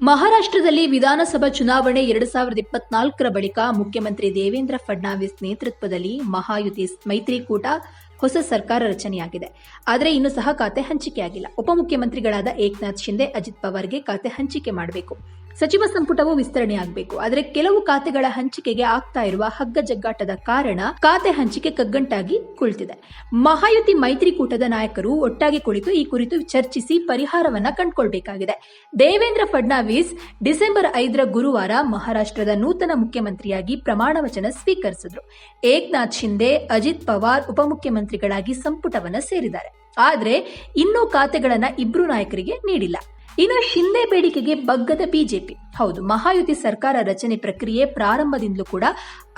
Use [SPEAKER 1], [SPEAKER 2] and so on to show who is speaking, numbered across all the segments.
[SPEAKER 1] ಮಹಾರಾಷ್ಟ್ರದಲ್ಲಿ ವಿಧಾನಸಭಾ ಚುನಾವಣೆ ಎರಡು ಸಾವಿರದ ಇಪ್ಪತ್ನಾಲ್ಕರ ಬಳಿಕ ಮುಖ್ಯಮಂತ್ರಿ ದೇವೇಂದ್ರ ಫಡ್ನಾವಿಸ್ ನೇತೃತ್ವದಲ್ಲಿ ಮಹಾಯುತಿ ಮೈತ್ರಿಕೂಟ ಹೊಸ ಸರ್ಕಾರ ರಚನೆಯಾಗಿದೆ. ಆದರೆ ಇನ್ನು ಸಹ ಖಾತೆ ಹಂಚಿಕೆಯಾಗಿಲ್ಲ. ಉಪಮುಖ್ಯಮಂತ್ರಿಗಳಾದ ಏಕನಾಥ್ ಶಿಂದೆ ಅಜಿತ್ ಪವಾರ್ಗೆ ಖಾತೆ ಹಂಚಿಕೆ ಮಾಡಬೇಕು. ಸಚಿವ ಸಂಪುಟವು ವಿಸ್ತರಣೆಯಾಗಬೇಕು ಆದರೆ ಕೆಲವು ಖಾತೆಗಳ ಹಂಚಿಕೆಗೆ ಆಗ್ತಾ ಇರುವ ಹಗ್ಗ ಜಗ್ಗಾಟದ ಕಾರಣ ಖಾತೆ ಹಂಚಿಕೆ ಕಗ್ಗಂಟಾಗಿ ಕುಳಿತಿದೆ. ಮಹಾಯುತಿ ಮೈತ್ರಿಕೂಟದ ನಾಯಕರು ಒಟ್ಟಾಗಿ ಕುಳಿತು ಈ ಕುರಿತು ಚರ್ಚಿಸಿ ಪರಿಹಾರವನ್ನ ಕಂಡುಕೊಳ್ಬೇಕಾಗಿದೆ. ದೇವೇಂದ್ರ ಫಡ್ನಾವಿಸ್ ಡಿಸೆಂಬರ್ ಐದರ ಗುರುವಾರ ಮಹಾರಾಷ್ಟ್ರದ ನೂತನ ಮುಖ್ಯಮಂತ್ರಿಯಾಗಿ ಪ್ರಮಾಣ ವಚನ ಸ್ವೀಕರಿಸಿದ್ರು. ಏಕನಾಥ್ ಶಿಂದೆ ಅಜಿತ್ ಪವಾರ್ ಉಪಮುಖ್ಯಮಂತ್ರಿಗಳಾಗಿ ಸಂಪುಟವನ್ನು ಸೇರಿದ್ದಾರೆ. ಆದರೆ ಇನ್ನೂ ಖಾತೆಗಳನ್ನು ಇಬ್ರು ನಾಯಕರಿಗೆ ನೀಡಿಲ್ಲ. ಇನ್ನು ಹಿಂದೆ ಬೇಡಿಕೆಗೆ ಬಗ್ಗದ ಬಿಜೆಪಿ. ಹೌದು, ಮಹಾಯುತಿ ಸರ್ಕಾರ ರಚನೆ ಪ್ರಕ್ರಿಯೆ ಪ್ರಾರಂಭದಿಂದಲೂ ಕೂಡ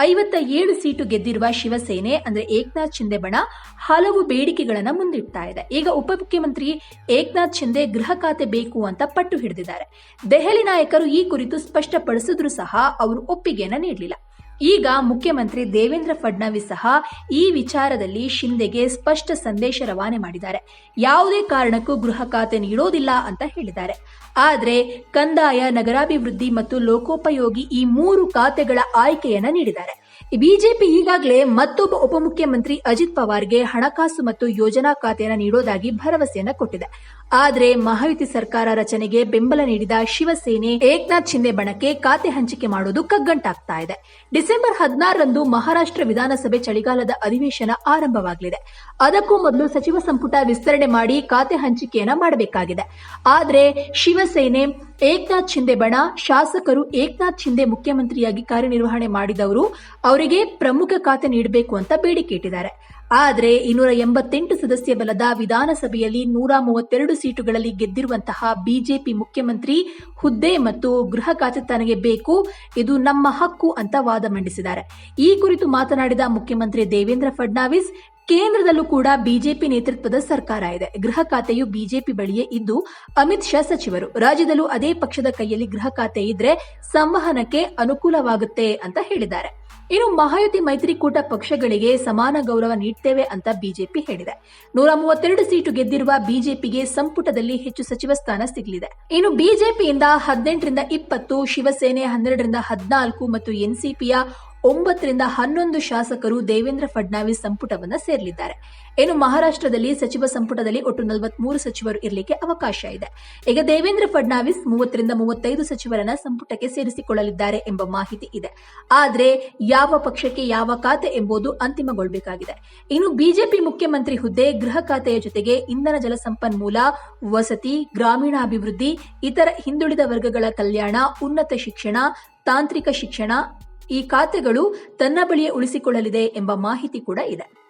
[SPEAKER 1] ಐವತ್ತ ಏಳು ಸೀಟು ಗೆದ್ದಿರುವ ಶಿವಸೇನೆ, ಅಂದ್ರೆ ಏಕನಾಥ್ ಶಿಂದೆ ಬಣ, ಹಲವು ಬೇಡಿಕೆಗಳನ್ನು ಮುಂದಿಡ್ತಾ ಇದೆ. ಈಗ ಉಪಮುಖ್ಯಮಂತ್ರಿ ಏಕನಾಥ್ ಶಿಂದೆ ಗೃಹ ಖಾತೆ ಬೇಕು ಅಂತ ಪಟ್ಟು ಹಿಡಿದಿದ್ದಾರೆ. ದೆಹಲಿ ನಾಯಕರು ಈ ಕುರಿತು ಸ್ಪಷ್ಟಪಡಿಸಿದ್ರು ಸಹ ಅವರು ಒಪ್ಪಿಗೆಯನ್ನ ನೀಡಲಿಲ್ಲ. ಈಗ ಮುಖ್ಯಮಂತ್ರಿ ದೇವೇಂದ್ರ ಫಡ್ನವೀಸ್ ಸಹ ಈ ವಿಚಾರದಲ್ಲಿ ಶಿಂದೆಗೆ ಸ್ಪಷ್ಟ ಸಂದೇಶ ರವಾನೆ ಮಾಡಿದ್ದಾರೆ. ಯಾವುದೇ ಕಾರಣಕ್ಕೂ ಗೃಹ ಖಾತೆ ನೀಡೋದಿಲ್ಲ ಅಂತ ಹೇಳಿದ್ದಾರೆ. ಆದರೆ ಕಂದಾಯ, ನಗರಾಭಿವೃದ್ಧಿ ಮತ್ತು ಲೋಕೋಪಯೋಗಿ ಈ ಮೂರು ಖಾತೆಗಳ ಆಯ್ಕೆಯನ್ನು ನೀಡಿದ್ದಾರೆ. ಬಿಜೆಪಿ ಈಗಾಗಲೇ ಮತ್ತೊಬ್ಬ ಉಪಮುಖ್ಯಮಂತ್ರಿ ಅಜಿತ್ ಪವಾರ್ಗೆ ಹಣಕಾಸು ಮತ್ತು ಯೋಜನಾ ಖಾತೆಯನ್ನು ನೀಡೋದಾಗಿ ಭರವಸೆಯನ್ನ ಕೊಟ್ಟಿದೆ. ಆದರೆ ಮಹಾಯುತಿ ಸರ್ಕಾರ ರಚನೆಗೆ ಬೆಂಬಲ ನೀಡಿದ ಶಿವಸೇನೆ ಏಕನಾಥ್ ಶಿಂದೆ ಬಣಕ್ಕೆ ಖಾತೆ ಹಂಚಿಕೆ ಮಾಡೋದು ಕಗ್ಗಂಟಾಗ್ತಾ ಇದೆ. ಡಿಸೆಂಬರ್ ಹದಿನಾರರಂದು ಮಹಾರಾಷ್ಟ್ರ ವಿಧಾನಸಭೆ ಚಳಿಗಾಲದ ಅಧಿವೇಶನ ಆರಂಭವಾಗಲಿದೆ. ಅದಕ್ಕೂ ಮೊದಲು ಸಚಿವ ಸಂಪುಟ ವಿಸ್ತರಣೆ ಮಾಡಿ ಖಾತೆ ಹಂಚಿಕೆಯನ್ನ ಮಾಡಬೇಕಾಗಿದೆ. ಆದರೆ ಶಿವಸೇನೆ ಏಕನಾಥ್ ಶಿಂದೆ ಬಣ ಶಾಸಕರು ಏಕನಾಥ್ ಶಿಂದೆ ಮುಖ್ಯಮಂತ್ರಿಯಾಗಿ ಕಾರ್ಯನಿರ್ವಹಣೆ ಮಾಡಿದವರು ಅವರಿಗೆ ಪ್ರಮುಖ ಖಾತೆ ನೀಡಬೇಕು ಅಂತ ಬೇಡಿಕೆ ಇಟ್ಟಿದ್ದಾರೆ. ಆದರೆ ಇನ್ನೂರ ಎಂಬತ್ತೆಂಟು ಸದಸ್ಯ ಬಲದ ವಿಧಾನಸಭೆಯಲ್ಲಿ ನೂರ ಮೂವತ್ತೆರಡು ಸೀಟುಗಳಲ್ಲಿ ಗೆದ್ದಿರುವಂತಹ ಬಿಜೆಪಿ ಮುಖ್ಯಮಂತ್ರಿ ಹುದ್ದೆ ಮತ್ತು ಗೃಹ ಖಾತೆ ತನಗೆ ಬೇಕು, ಇದು ನಮ್ಮ ಹಕ್ಕು ಅಂತ ವಾದ ಮಂಡಿಸಿದ್ದಾರೆ. ಈ ಕುರಿತು ಮಾತನಾಡಿದ ಮುಖ್ಯಮಂತ್ರಿ ದೇವೇಂದ್ರ ಫಡ್ನಾವಿಸ್, ಕೇಂದ್ರದಲ್ಲೂ ಕೂಡ ಬಿಜೆಪಿ ನೇತೃತ್ವದ ಸರ್ಕಾರ ಇದೆ. ಗೃಹ ಖಾತೆಯು ಬಿಜೆಪಿ ಬಳಿಯೇ ಇದ್ದು, ಅಮಿತ್ ಶಾ ಸಚಿವರು, ರಾಜ್ಯದಲ್ಲೂ ಅದೇ ಪಕ್ಷದ ಕೈಯಲ್ಲಿ ಗೃಹ ಖಾತೆ ಇದ್ರೆ ಸಂವಹನಕ್ಕೆ ಅನುಕೂಲವಾಗುತ್ತೆ ಅಂತ ಹೇಳಿದ್ದಾರೆ. ಇನ್ನು ಮಹಾಯುತಿ ಮೈತ್ರಿಕೂಟ ಪಕ್ಷಗಳಿಗೆ ಸಮಾನ ಗೌರವ ನೀಡ್ತೇವೆ ಅಂತ ಬಿಜೆಪಿ ಹೇಳಿದೆ. ನೂರ ಮೂವತ್ತೆರಡು ಸೀಟು ಗೆದ್ದಿರುವ ಬಿಜೆಪಿಗೆ ಸಂಪುಟದಲ್ಲಿ ಹೆಚ್ಚು ಸಚಿವ ಸ್ಥಾನ ಸಿಗಲಿದೆ. ಇನ್ನು ಬಿಜೆಪಿಯಿಂದ ಹದಿನೆಂಟರಿಂದ ಇಪ್ಪತ್ತು, ಶಿವಸೇನೆ ಹನ್ನೆರಡರಿಂದ ಹದಿನಾಲ್ಕು ಮತ್ತು ಎನ್ಸಿಪಿಯ ಒಂಬತ್ತರಿಂದ ಹನ್ನೊಂದು ಶಾಸಕರು ದೇವೇಂದ್ರ ಫಡ್ನಾವಿಸ್ ಸಂಪುಟವನ್ನ ಸೇರಲಿದ್ದಾರೆ. ಇನ್ನು ಮಹಾರಾಷ್ಟ್ರದಲ್ಲಿ ಸಚಿವ ಸಂಪುಟದಲ್ಲಿ ಒಟ್ಟು ನಲವತ್ಮೂರು ಸಚಿವರು ಇರಲಿಕ್ಕೆ ಅವಕಾಶ ಇದೆ. ಈಗ ದೇವೇಂದ್ರ ಫಡ್ನಾವಿಸ್ ಮೂವತ್ತರಿಂದ ಮೂವತ್ತೈದು ಸಚಿವರನ್ನ ಸಂಪುಟಕ್ಕೆ ಸೇರಿಸಿಕೊಳ್ಳಲಿದ್ದಾರೆ ಎಂಬ ಮಾಹಿತಿ ಇದೆ. ಆದರೆ ಯಾವ ಪಕ್ಷಕ್ಕೆ ಯಾವ ಖಾತೆ ಎಂಬುದು ಅಂತಿಮಗೊಳ್ಳಬೇಕಾಗಿದೆ ಇನ್ನು ಬಿಜೆಪಿ ಮುಖ್ಯಮಂತ್ರಿ ಹುದ್ದೆ, ಗೃಹ ಖಾತೆಯ ಜೊತೆಗೆ ಇಂಧನ ಜಲಸಂಪನ್ಮೂಲ ವಸತಿ, ಗ್ರಾಮೀಣಾಭಿವೃದ್ಧಿ, ಇತರ ಹಿಂದುಳಿದ ವರ್ಗಗಳ ಕಲ್ಯಾಣ, ಉನ್ನತ ಶಿಕ್ಷಣ, ತಾಂತ್ರಿಕ ಶಿಕ್ಷಣ ಈ ಖಾತೆಗಳು ತನ್ನ ಬಳಿಯೇ ಉಳಿಸಿಕೊಳ್ಳಲಿದೆ ಎಂಬ ಮಾಹಿತಿ ಕೂಡ ಇದೆ.